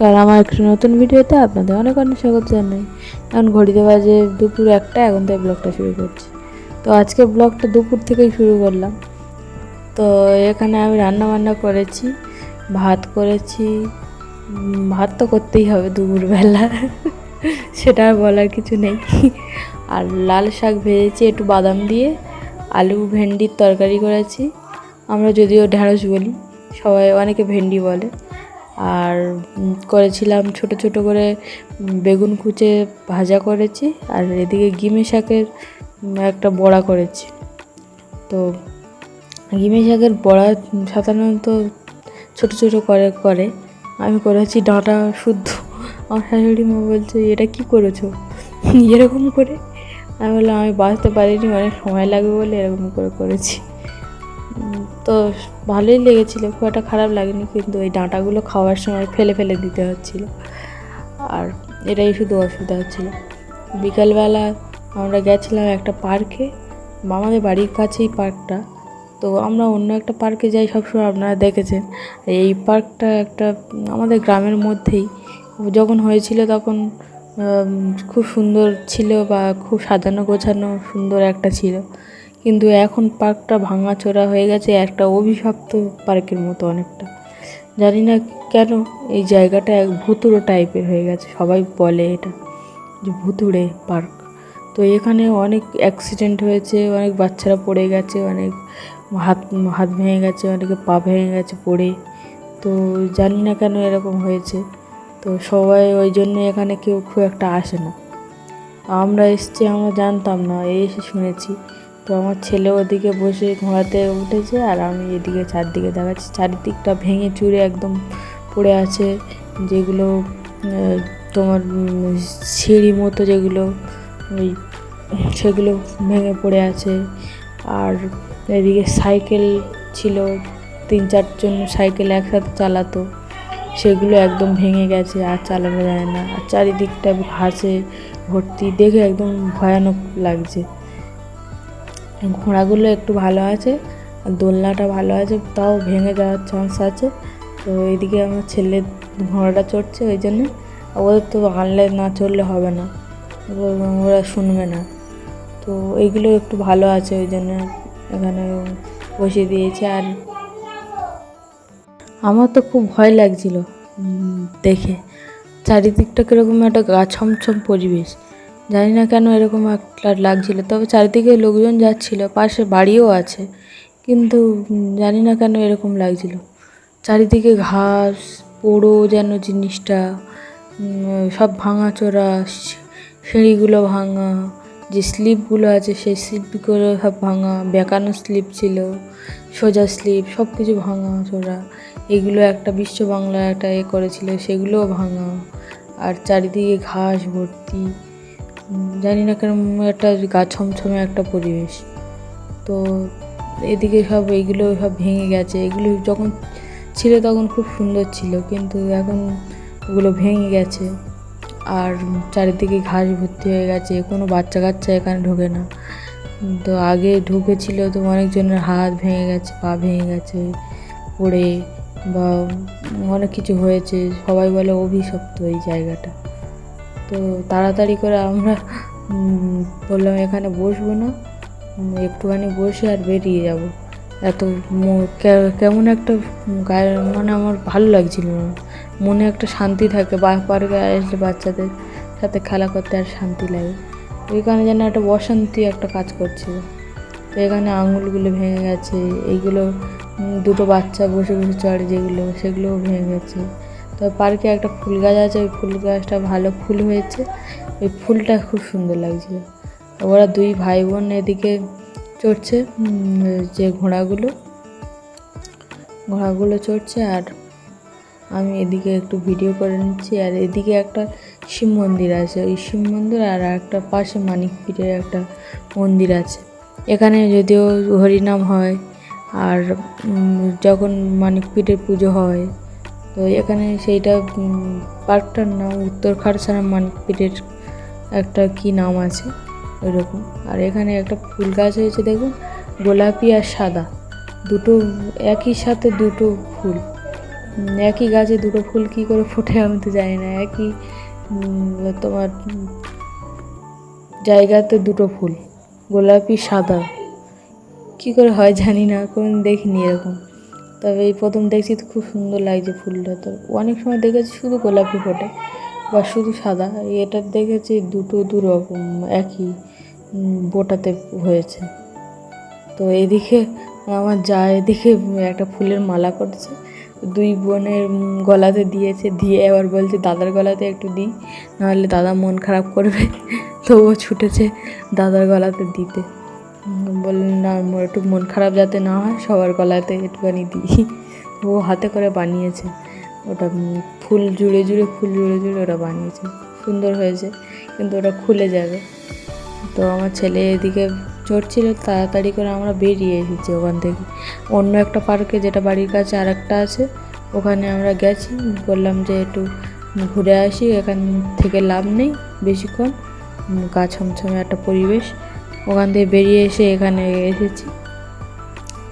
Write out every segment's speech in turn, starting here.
নমস্কার, আমার একটা নতুন ভিডিওতে আপনাদের অনেক অনেক স্বাগত জানাই। এখন ঘড়িতে বাজে দুপুর একটা, এখন থেকে ব্লগটা শুরু করছি। তো আজকে ব্লগটা দুপুর থেকেই শুরু করলাম। তো এখানে আমি রান্না বান্না করেছি, ভাত করেছি ভাত তো করতেই হবে দুপুরবেলা, সেটা আর বলার কিছু নেই। আর লাল শাক ভেজেছি একটু বাদাম দিয়ে, আলু ভেন্ডির তরকারি করেছি। আমরা যদিও ঢ্যাঁড়স বলি, সবাই অনেকে ভেন্ডি বলে। আর করেছিলাম ছোট ছোট করে বেগুন কুচে ভাজা করেছি আর এদিকে গিমে শাকের একটা বড়া করেছি। তো গিমে শাকের বড়া সাধারণত ছোট ছোট করে করে। আমি করেছি ডাঁটা শুদ্ধ। আমার শাশুড়ি মা বলছে, এটা কি করেছ? এরকম করে। আমি বললাম, আমি বাঁচতে পারিনি, অনেক সময় লাগবে বলে এরকম করে করেছি। তো ভালোই লেগেছিলো, খুব একটা খারাপ লাগেনি, কিন্তু ওই ডাঁটাগুলো খাওয়ার সময় ফেলে ফেলে দিতে হচ্ছিল। আর এটাই শুধু অসুবিধা হচ্ছিল। বিকালবেলা আমরা গেছিলাম একটা পার্কে আমাদের বাড়ির কাছেই পার্কটা। তো আমরা অন্য একটা পার্কে যাই, সবসময় আপনারা দেখেছেন। এই পার্কটা একটা, আমাদের গ্রামের মধ্যেই। যখন হয়েছিল তখন খুব সুন্দর ছিল বা খুব সাজানো গোছানো সুন্দর একটা ছিল। কিন্তু এখন পার্কটা ভাঙাচোরা হয়ে গেছে, একটা অভিশপ্ত পার্কের মতো অনেকটা। জানি না কেন এই জায়গাটা এক ভুতুড়ো টাইপের হয়ে গেছে, সবাই বলে এটা যে ভুতুড়ে পার্ক। তো এখানে অনেক অ্যাক্সিডেন্ট হয়েছে, অনেক বাচ্চারা পড়ে গেছে, অনেক হাত হাত ভেঙে গেছে, অনেকে পা ভেঙে গেছে পড়ে। তো জানি না কেন এরকম হয়েছে। তো সবাই ওই জন্য এখানে কেউ খুব একটা আসে না। আমরা এসছি, আমরা জানতাম না, এসে শুনেছি। তো আমার ছেলে ওদিকে বসে ঘোড়াতে উঠেছে আর আমি এদিকে চারদিকে দেখাচ্ছি। চারিদিকটা ভেঙে চুরে একদম পড়ে আছে। যেগুলো তোমার সিঁড়ি মতো যেগুলো, ওই সেগুলো ভেঙে পড়ে আছে। আর এদিকে সাইকেল ছিল, তিন চারজন সাইকেল একসাথে চালাতো। সেগুলো একদম ভেঙে গেছে আর চালানো যায় না। আর চারিদিকটা ঘাসে ভর্তি, দেখে একদম ভয়ানক লাগছে। ঘোড়াগুলো একটু ভালো আছে, আর দোলনাটা ভালো আছে, তাও ভেঙে যাওয়ার চান্স আছে। তো এদিকে আমার ছেলে ঘোড়াটা চড়ছে, ওই জন্যে ওদের তো আনলে না চড়লে হবে না, ওরা শুনবে না। তো এইগুলো একটু ভালো আছে, ওই জন্য এখানে বসিয়ে দিয়েছে, আর আমার তো খুব ভয় লাগছিল দেখে। চারিদিকটা কীরকম একটা গা ছমছম পরিবেশ। জানি না কেন এরকম একটা লাগছিল। তবে চারিদিকে লোকজন যাচ্ছিল, পাশে বাড়িও আছে। কিন্তু জানি না কেন এরকম লাগছিল। চারিদিকে ঘাস, পোড়ো যেন জিনিসটা সব ভাঙাচোরা সিঁড়িগুলো ভাঙা, যে স্লিপগুলো আছে সেই স্লিপগুলো সব ভাঙা, বেঁকানো স্লিপ ছিল, সোজা স্লিপ, সব কিছু ভাঙা চোরা এগুলো একটা বিশ্ব বাংলা একটা এ করেছিল, সেগুলোও ভাঙা। আর চারিদিকে ঘাস ভর্তি। জানি না কেন একটা গা ছমছমে একটা পরিবেশ। তো এদিকে সব এইগুলো সব ভেঙে গেছে। এগুলো যখন ছিল তখন খুব সুন্দর ছিল, কিন্তু এখন ওগুলো ভেঙে গেছে। আর চারিদিকে ঘাস ভর্তি হয়ে গেছে, কোনো বাচ্চা কাচ্চা এখানে ঢোকে না। তো আগে ঢুকেছিল তো অনেকজনের হাত ভেঙে গেছে, পা ভেঙে গেছে, পড়ে বা অনেক কিছু হয়েছে। সবাই বলে অভিশপ্ত এই জায়গাটা। তো তাড়াতাড়ি করে আমরা বললাম এখানে বসবো না। একটুখানি বসে আর বেরিয়ে যাব। এত কেমন একটা, গায়ে মানে আমার ভালো লাগছিল না। মনে একটা শান্তি থাকে, বা, পার্কে আসলে বাচ্চাদের সাথে খেলা করতে আর শান্তি লাগে। ওইখানে যেন একটা অশান্তি একটা কাজ করছিল। এখানে আঙুলগুলো ভেঙে গেছে, এইগুলো দুটো বাচ্চা বসে বসে চড়ে যেগুলো, সেগুলোও ভেঙে গেছে। তো পার্কে একটা ফুল গাছ আছে, ওই ফুল গাছটা ভালো ফুল হয়েছে। ওই ফুলটা খুব সুন্দর লাগছিল। ওরা দুই ভাই বোন এদিকে চড়ছে যে ঘোড়াগুলো। ঘোড়াগুলো চড়ছে আর আমি এদিকে একটু ভিডিও করে নিচ্ছি। আর এদিকে একটা শিব মন্দির আছে। ওই শিব মন্দির আর একটা পাশে মানিক পীঠের একটা মন্দির আছে। এখানে যদিও হরিনাম হয় আর যখন মানিক পীঠের পুজো হয় তো এখানে সেইটা পার্কটার নাম উত্তর খারসানা মানিক একটা কি নাম আছে, ওইরকম। আর এখানে একটা ফুল গাছ হয়েছে, দেখুন, গোলাপি আর সাদা। দুটো, একই সাথে দুটো ফুল। একই গাছে দুটো ফুল কী করে ফোটে আমি তো জানি না। একই তোমার, জায়গাতে দুটো ফুল, গোলাপি, সাদা। কী করে হয় জানি না, কোনো দেখিনি এরকম। তবে এই প্রথম দেখছি তো খুব সুন্দর লাগছে ফুলটা তো। অনেক সময় দেখেছি শুধু গোলাপি ফোটে বা শুধু সাদা। এটা দেখেছি দুটো দু রকম একই বোটাতে হয়েছে। তো এদিকে আমার যা এদিকে একটা ফুলের মালা করছে। দুই বোনের গলাতে দিয়েছে, দিয়ে এবার বলছে, দাদার গলাতে একটু দিই, নাহলে দাদা মন খারাপ করবে। তো ও ছুটেছে দাদার গলাতে দিতে। বললেন, না একটু মন খারাপ যাতে না হয়, সবার গলাতে একটুখানি দিই। ও হাতে করে বানিয়েছে। ওটা ফুল জুড়ে জুড়ে, ফুল জুড়ে জুড়ে ওটা বানিয়েছে। সুন্দর হয়েছে, কিন্তু ওটা খুলে যাবে। তো আমার ছেলে এদিকে চড়ছিল তাড়াতাড়ি করে আমরা বেরিয়ে এসেছি ওখান থেকে। অন্য একটা পার্কে যেটা বাড়ির কাছে আর একটা আছে, ওখানে আমরা গেছি। বললাম যে একটু ঘুরে আসি, এখান থেকে লাভ নেই বেশিক্ষণ। গা ছমছমে একটা পরিবেশ। ওখান থেকে বেরিয়ে এসে এখানে এসেছি।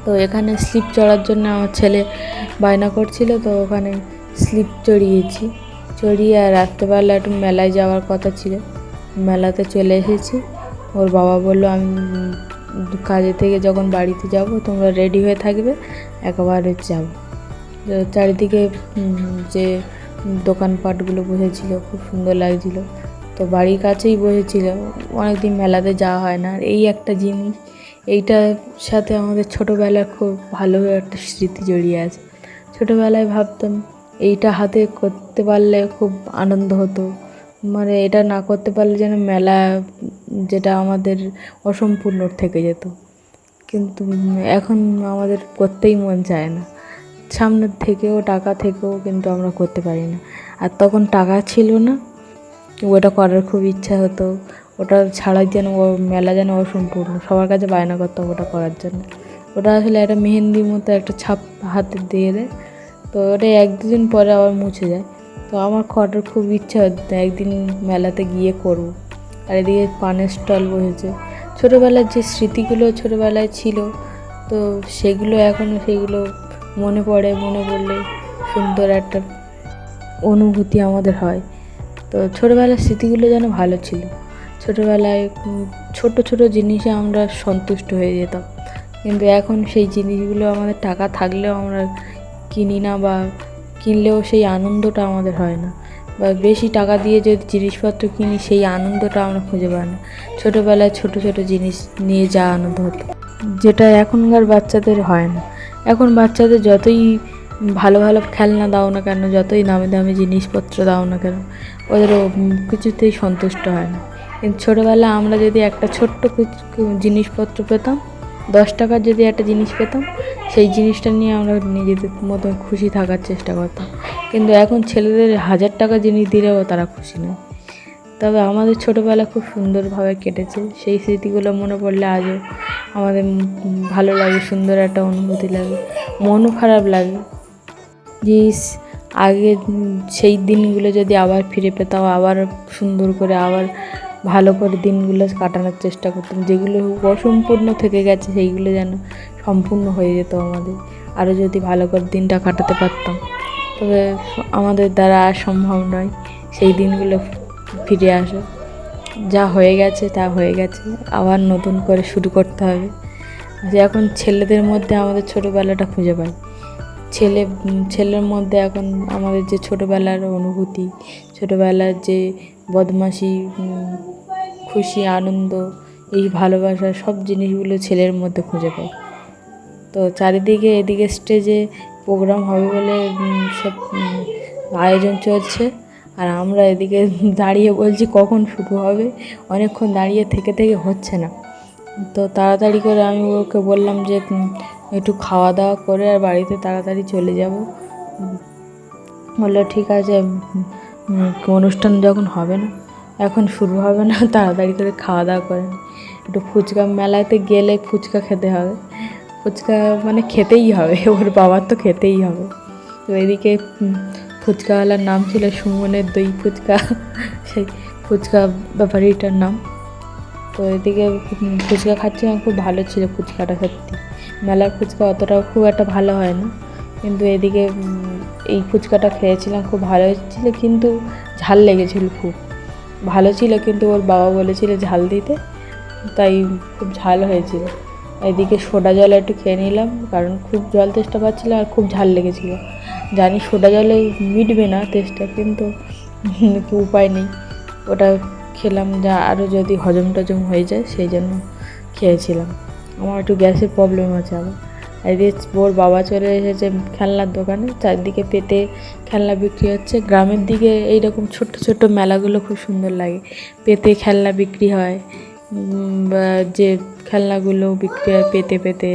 তো এখানে স্লিপ চড়ার জন্য আমার ছেলে বায়না করছিল, তো ওখানে স্লিপ চড়িয়েছি। চড়িয়ে আর রাত্রেবেলা একটু মেলায় যাওয়ার কথা ছিল। মেলাতে চলে এসেছি। ওর বাবা বলল, আমি কাজে থেকে যখন বাড়িতে যাব, তোমরা রেডি হয়ে থাকবে, একবারে যাব। চারিদিকে যে দোকানপাটগুলো বসেছিল, খুব সুন্দর লাগছিল। তো বাড়ির কাছেই বসেছিল। অনেকদিন মেলাতে যাওয়া হয় না। এই একটা জিনিস, এইটার সাথে আমাদের ছোটোবেলার খুব ভালো একটা স্মৃতি জড়িয়ে আছে। ছোটোবেলায় ভাবতাম, এইটা হাতে করতে পারলে খুব আনন্দ হতো। মানে এটা না করতে পারলে যেন মেলা যেটা আমাদের অসম্পূর্ণ থেকে যেত। কিন্তু এখন আমাদের করতেই মন চায় না। সামনের থেকেও, টাকা থেকেও কিন্তু আমরা করতে পারি না। আর তখন টাকা ছিল না। ওটা করার খুব ইচ্ছা হতো। ওটা ছাড়াই যেন মেলা যেন অসম্পূর্ণ সবার কাছে বায়না করতাম ওটা করার জন্য। ওটা আসলে একটা মেহেন্দির মতো একটা ছাপ হাতে দিয়ে দেয়। তো ওটা এক দুদিন পরে আবার মুছে যায়। তো আমার করার খুব ইচ্ছা হতো একদিন মেলাতে গিয়ে করব। আর এদিকে পানের স্টল বসেছে। ছোটোবেলার যে স্মৃতিগুলো ছোটোবেলায় ছিল, তো সেগুলো এখনও সেগুলো মনে পড়ে, মনে পড়লে সুন্দর একটা অনুভূতি আমাদের হয়। তো ছোটোবেলার স্মৃতিগুলো যেন ভালো ছিল। ছোটোবেলায় ছোট ছোট জিনিসে আমরা সন্তুষ্ট হয়ে যেতাম। কিন্তু এখন সেই জিনিসগুলো আমাদের টাকা থাকলেও আমরা কিনি না বা কিনলেও সেই আনন্দটা আমাদের হয় না। বা বেশি টাকা দিয়ে যদি জিনিসপত্র কিনি, সেই আনন্দটা আমরা খুঁজে পাই না। ছোটোবেলায় ছোট ছোট জিনিস নিয়ে যা আনন্দ হতো। যেটা এখনকার বাচ্চাদের হয় না। এখন বাচ্চাদের যতই ভালো ভালো খেলনা দাও না কেন, যতই দামি দামি জিনিসপত্র দাও না কেন ওদের ও, উম, কিছুতেই সন্তুষ্ট হয় না। কিন্তু ছোটোবেলা আমরা যদি একটা ছোট্ট জিনিসপত্র পেতাম দশ টাকার যদি একটা জিনিস পেতাম সেই জিনিসটা নিয়ে আমরা নিজেদের মতো খুশি থাকার চেষ্টা করতাম। কিন্তু এখন ছেলেদের হাজার টাকা জিনিস দিলেও তারা খুশি নয়। তবে আমাদের ছোটোবেলা খুব সুন্দরভাবে কেটেছে। সেই স্মৃতিগুলো মনে পড়লে আজও আমাদের ভালো লাগে সুন্দর একটা অনুভূতি লাগে মনও খারাপ লাগে। ইস, আগে সেই দিনগুলো যদি আবার ফিরে পেতাম, আবার সুন্দর করে, আবার ভালো করে দিনগুলো কাটানোর চেষ্টা করতাম, যেগুলো অসম্পূর্ণ থেকে গেছে, সেইগুলো যেন সম্পূর্ণ হয়ে যেত আমাদের। আরও যদি ভালো করে দিনটা কাটাতে পারতাম। তবে আমাদের দ্বারা আর সম্ভব নয় সেই দিনগুলো ফিরে আসা। যা হয়ে গেছে, তা হয়ে গেছে। আবার নতুন করে শুরু করতে হবে। যে এখন ছেলেদের মধ্যে আমাদের ছোটোবেলাটা খুঁজে পাই। ছেলে ছেলের মধ্যে এখন আমাদের যে ছোটোবেলার অনুভূতি, ছোটোবেলার যে বদমাশি খুশি, আনন্দ, এই ভালোবাসা, সব জিনিসগুলো ছেলের মধ্যে খুঁজে পায় তো চারিদিকে এদিকে স্টেজে প্রোগ্রাম হবে বলে সব আয়োজন চলছে। আর আমরা এদিকে দাঁড়িয়ে বলছি কখন শুরু হবে? অনেকক্ষণ দাঁড়িয়ে থেকে থেকে হচ্ছে না। তো তাড়াতাড়ি করে আমি ওকে বললাম যে একটু খাওয়া দাওয়া করে আর বাড়িতে তাড়াতাড়ি চলে যাব। বলল, ঠিক আছে অনুষ্ঠান যখন হবে না, এখন শুরু হবে না, তাড়াতাড়ি করে খাওয়া দাওয়া করেন একটু ফুচকা মেলাতে গেলে ফুচকা খেতে হবে। ফুচকা মানে খেতেই হবে, ওর বাবার তো খেতেই হবে। তো এদিকে ফুচকাওয়ালার নাম ছিল সুমনের দই ফুচকা, সেই ফুচকা ব্যাপারীটার নাম। তো এদিকে ফুচকা খাচ্ছিলাম খুব ভালো ছিল ফুচকাটা সত্যি। মেলার ফুচকা অতটাও খুব একটা ভালো হয় না। কিন্তু এদিকে এই ফুচকাটা খেয়েছিলাম, খুব ভালো হয়েছিল, কিন্তু ঝাল লেগেছিল খুব। ভালো ছিল, কিন্তু ওর বাবা বলেছিল ঝাল দিতে, তাই খুব ঝাল হয়েছিল। এদিকে সোডা জল একটু খেয়ে নিলাম, কারণ খুব জল তেষ্টা পাচ্ছিল আর খুব ঝাল লেগেছিল। জানি সোডা জলে মিটবে না তেষ্টা, কিন্তু উপায় নেই। ওটা খেলাম, যা আরও যদি হজম টজম হয়ে যায়, সেই জন্য খেয়েছিলাম। আমার একটু গ্যাসের প্রবলেম আছে আবার। এদিকে ওর বাবা চলে এসেছে খেলনার দোকানে, চারদিকে পেতে খেলনা বিক্রি হচ্ছে। গ্রামের দিকে এইরকম ছোট্ট ছোট্ট মেলাগুলো খুব সুন্দর লাগে। পেতে খেলনা বিক্রি হয় বা যে খেলনাগুলো বিক্রি হয় পেতে পেতে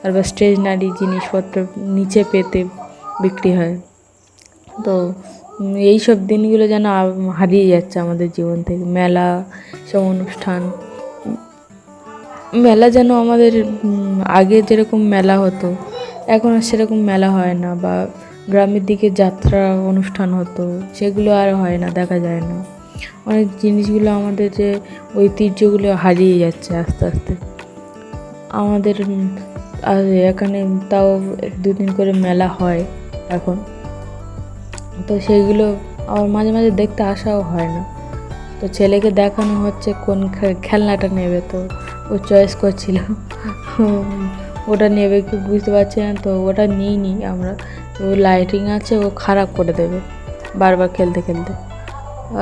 তারপর স্টেশনারি জিনিসপত্র নিচে পেতে বিক্রি হয়। তো এই সব দিনগুলো যেন হারিয়ে যাচ্ছে আমাদের জীবন থেকে। মেলা, সব অনুষ্ঠান। মেলা যেন আমাদের আগে যেরকম মেলা হতো, এখন আর সেরকম মেলা হয় না বা গ্রামের দিকে যাত্রা অনুষ্ঠান হতো, সেগুলো আর হয় না, দেখা যায় না। অনেক জিনিসগুলো আমাদের যে ঐতিহ্যগুলো হারিয়ে যাচ্ছে আস্তে আস্তে। আমাদের এখানে তাও দুদিন করে মেলা হয় এখন। তো সেইগুলো আবার মাঝে মাঝে দেখতে আসাও হয় না। তো ছেলেকে দেখানো হচ্ছে কোন খেলনাটা নেবে তো ও চয়েস করছিল। ওটা নেবে কি বুঝতে পারছি না তো ওটা নিই নি আমরা। তো লাইটিং আছে, ও খারাপ করে দেবে বারবার খেলতে খেলতে।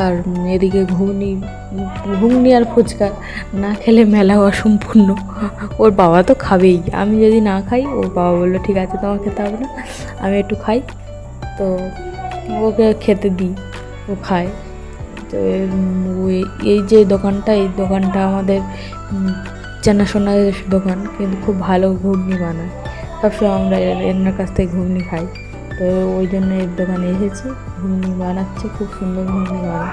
আর এদিকে ঘুগনি ঘুগনি আর ফুচকা না খেলে মেলা অসম্পূর্ণ। ওর বাবা তো খাবেই। আমি যদি না খাই, ওর বাবা বলল, ঠিক আছে তোমার খেতে হবে না, আমি একটু খাই। তো ওকে খেতে দিই ও খায়। তো এই যে দোকানটা এই দোকানটা আমাদের উম, চেনাশোনার দোকান কিন্তু খুব ভালো ঘুগনি বানায়। সবসময় আমরা এনার কাছ থেকে ঘুগনি খাই। তো ওই জন্য এর দোকানে এসেছি ঘুগনি বানাচ্ছে খুব সুন্দর ঘুগনি বানায়।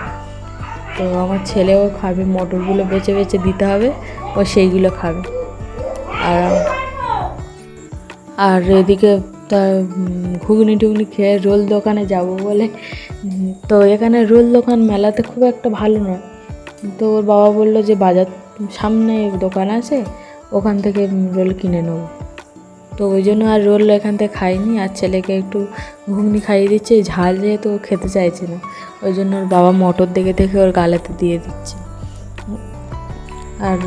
তো আমার ছেলেও খাবে মটরগুলো বেছে বেছে দিতে হবে ও সেইগুলো খাবে। আর আর এদিকে তার ঘুগনি টুগনি খেয়ে রোল দোকানে যাব বলে। তো এখানে রোল দোকান মেলাতে খুব একটা ভালো নয়। তো ওর বাবা বলল যে বাজার সামনে দোকান আছে, ওখান থেকে রোল কিনে নেব। তো ওই জন্য আর রোল এখান থেকে খাইনি, আর ছেলেকে একটু ঘুগনি খাইয়ে দিচ্ছে, ঝাল যেহেতু খেতে চাইছে না। ওই জন্য ওর বাবা মটর দেখে দেখে ওর গালেতে দিয়ে দিচ্ছে। আর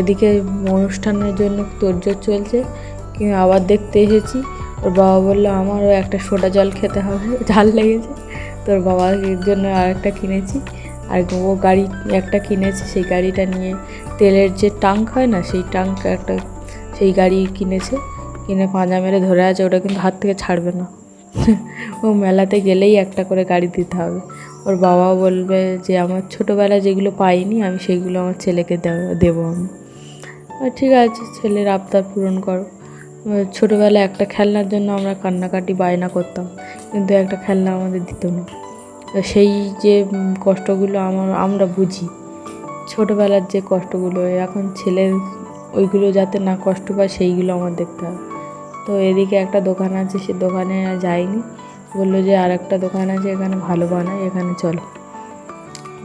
এদিকে অনুষ্ঠানের জন্য তোড়জোড় চলছে আবার দেখতে এসেছি। ওর বাবা বলল, আমারও একটা সোডা জল খেতে হবে। ঝাল লেগেছে। তোর বাবার জন্য আর একটা কিনেছি। আর ও গাড়ি, একটা কিনেছে, সেই গাড়িটা নিয়ে তেলের যে টাঙ্ক হয় না, সেই টাঙ্ক একটা, সেই গাড়ি কিনেছে। কিনে পাঁজা মেরে ধরে আছে, ওটা কিন্তু হাত থেকে ছাড়বে না। ও মেলাতে গেলেই একটা করে গাড়ি দিতে হবে। ওর বাবা বলবে যে, আমার ছোটোবেলায় যেগুলো পাইনি, আমি সেইগুলো আমার ছেলেকে দেব- আমি। ঠিক আছে, ছেলের আবদার পূরণ করো। ছোটোবেলায় একটা খেলনার জন্য আমরা কান্নাকাটি, বায়না করতাম, কিন্তু একটা খেলনা আমাদের দিত না। সেই যে কষ্টগুলো আমার আমরা বুঝি, ছোটোবেলার যে কষ্টগুলো, এখন ছেলের ওইগুলো যাতে না কষ্ট পায়, সেইগুলো আমার দেখতে হবে তো এদিকে একটা দোকান আছে, সে দোকানে যাইনি। বলল যে আর একটা দোকান আছে, এখানে ভালো বানায়, এখানে চলো।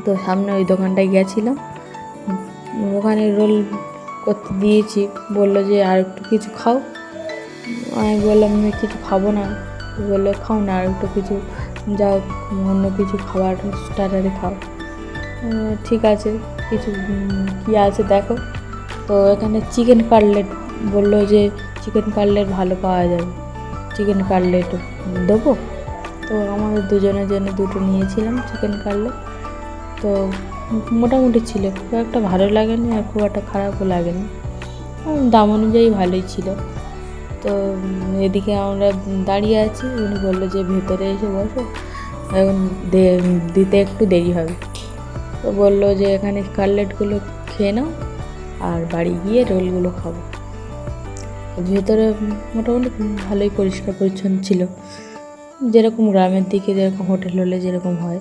তো সামনে ওই দোকানটায় গেছিলাম। ওখানে রোল করতে দিয়েছি। বলল যে আর একটু কিছু খাও। আমি বললাম আমি কিছু খাব না? বলল, খাও না, আর একটু কিছু, যাও, অন্য কিছু খাবার স্টার্টারে খাও। ঠিক আছে, কিছু কী আছে দেখো। তো এখানে চিকেন কাটলেট বলল যে, চিকেন কাটলেট ভালো পাওয়া যাবে। চিকেন কাটলেট দেবো? তো আমাদের দুজনের জন্য দুটো নিয়েছিলাম চিকেন কাটলেট। তো মোটামুটি ছিল, খুব একটা ভালো লাগেনি আর খুব একটা খারাপও লাগেনি। দাম অনুযায়ী ভালোই ছিল। তো এদিকে আমরা দাঁড়িয়ে আছি। উনি বলল যে ভেতরে এসে বসো। এখন দিতে একটু দেরি হবে। তো বলল যে এখানে কাটলেটগুলো খেয়ে নাও আর বাড়ি গিয়ে রোলগুলো খাব। ভেতরে মোটামুটি ভালোই পরিষ্কার পরিচ্ছন্ন ছিল। যেরকম গ্রামের দিকে যেরকম হোটেল হলে যেরকম হয়,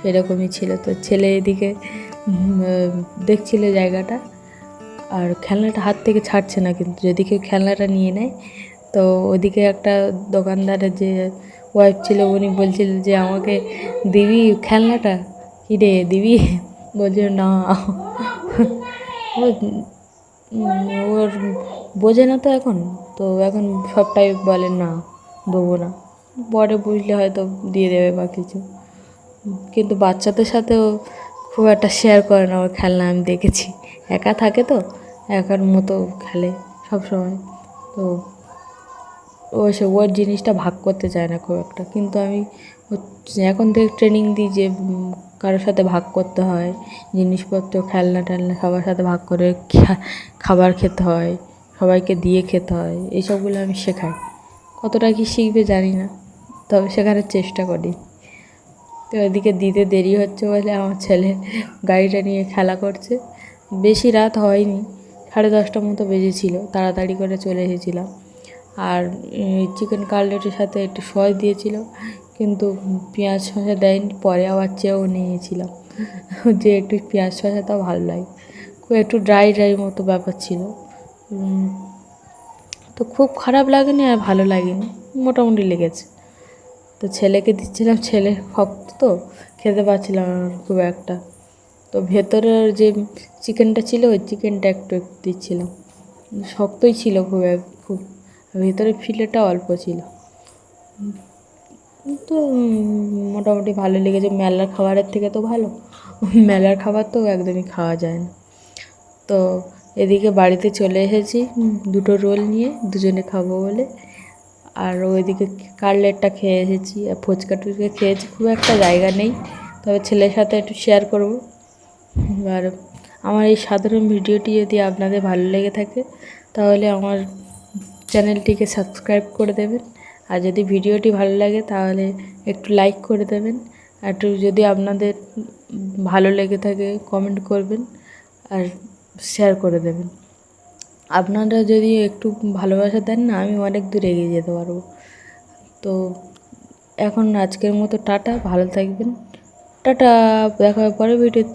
সেরকমই ছিল। তো ছেলে এদিকে দেখছিল জায়গাটা। আর খেলনাটা হাত থেকে ছাড়ছে না কিন্তু, যদি কেউ খেলনাটা নিয়ে নেয়, তো ওদিকে একটা দোকানদারের যে ওয়াইফ ছিল, উনি বলছিল যে আমাকে, দিবি খেলনাটা? কী রে দিবি? বলছিল না। ওর বোঝে না তো এখন তো এখন সবটাই বলে, না, দেবো না। পরে বুঝলে হয়তো দিয়ে দেবে বা কিছু। কিন্তু বাচ্চাদের সাথেও খুব একটা শেয়ার করে না ওর খেলনা, আমি দেখেছি। একা থাকে তো, একার মতো খেলে সব সময় তো ও সে ওর জিনিসটা ভাগ করতে চায় না খুব একটা। কিন্তু আমি এখন থেকে ট্রেনিং দিই যে কারোর সাথে ভাগ করতে হয়, জিনিসপত্র, খেলনা টেলনা সবার সাথে ভাগ করে খাবার খেতে হয়, সবাইকে দিয়ে খেতে হয় এইসবগুলো আমি শেখাই। কতটা কি শিখবে জানি না, তবে শেখানোর চেষ্টা করি। তো ওইদিকে দিতে দেরি হচ্ছে বলে আমার ছেলে গাড়িটা নিয়ে খেলা করছে। বেশি রাত হয়নি, সাড়ে দশটার মতো বেজেছিল, তাড়াতাড়ি করে চলে এসেছিলাম। আর চিকেন কাটলেটের সাথে একটু সস দিয়েছিল, কিন্তু পেঁয়াজ শসা দেয়নি, পরে আবার চেয়েও নিয়েছিলাম। যে একটু পেঁয়াজ শসাটাও ভালো লাগে। একটু ড্রাই ড্রাই মতো ব্যাপার ছিল। তো খুব খারাপ লাগেনি আর ভালো লাগেনি, মোটামুটি লেগেছে। তো ছেলেকে দিচ্ছিলাম ছেলে ভক্ত তো, খেতে পারছিলাম খুব একটা। তো ভেতরের যে চিকেনটা ছিল, ওই চিকেনটা একটু একটু দিচ্ছিলাম। শক্তই ছিল খুব খুব, ভেতরের ফিলেটা অল্প ছিল। তো মোটামুটি ভালো লেগেছে। মেলার খাবারের থেকে তো ভালো। মেলার খাবার তো একদমই খাওয়া যায় না। তো এদিকে বাড়িতে চলে এসেছি। দুটো রোল নিয়ে দুজনে খাব বলে। আর ওইদিকে কাটলেটটা খেয়ে এসেছি। আর ফুচকা টুচকা খেয়েছি। খুব একটা জায়গা নেই। তবে ছেলের সাথে একটু শেয়ার করব। আর আমার এই সাধারণ ভিডিওটি যদি আপনাদের ভালো লেগে থাকে, তাহলে আমার চ্যানেলটিকে সাবস্ক্রাইব করে দেবেন। আর যদি ভিডিওটি ভালো লাগে, তাহলে একটু লাইক করে দেবেন। একটু যদি আপনাদের ভালো লেগে থাকে, কমেন্ট করবেন আর শেয়ার করে দেবেন। আপনারা যদি একটু ভালোবাসা দেন না, আমি অনেক দূর এগিয়ে যেতে পারব। তো এখন আজকের মতো টাটা, ভালো থাকবেন। টাটা, দেখা পরের ভিডিও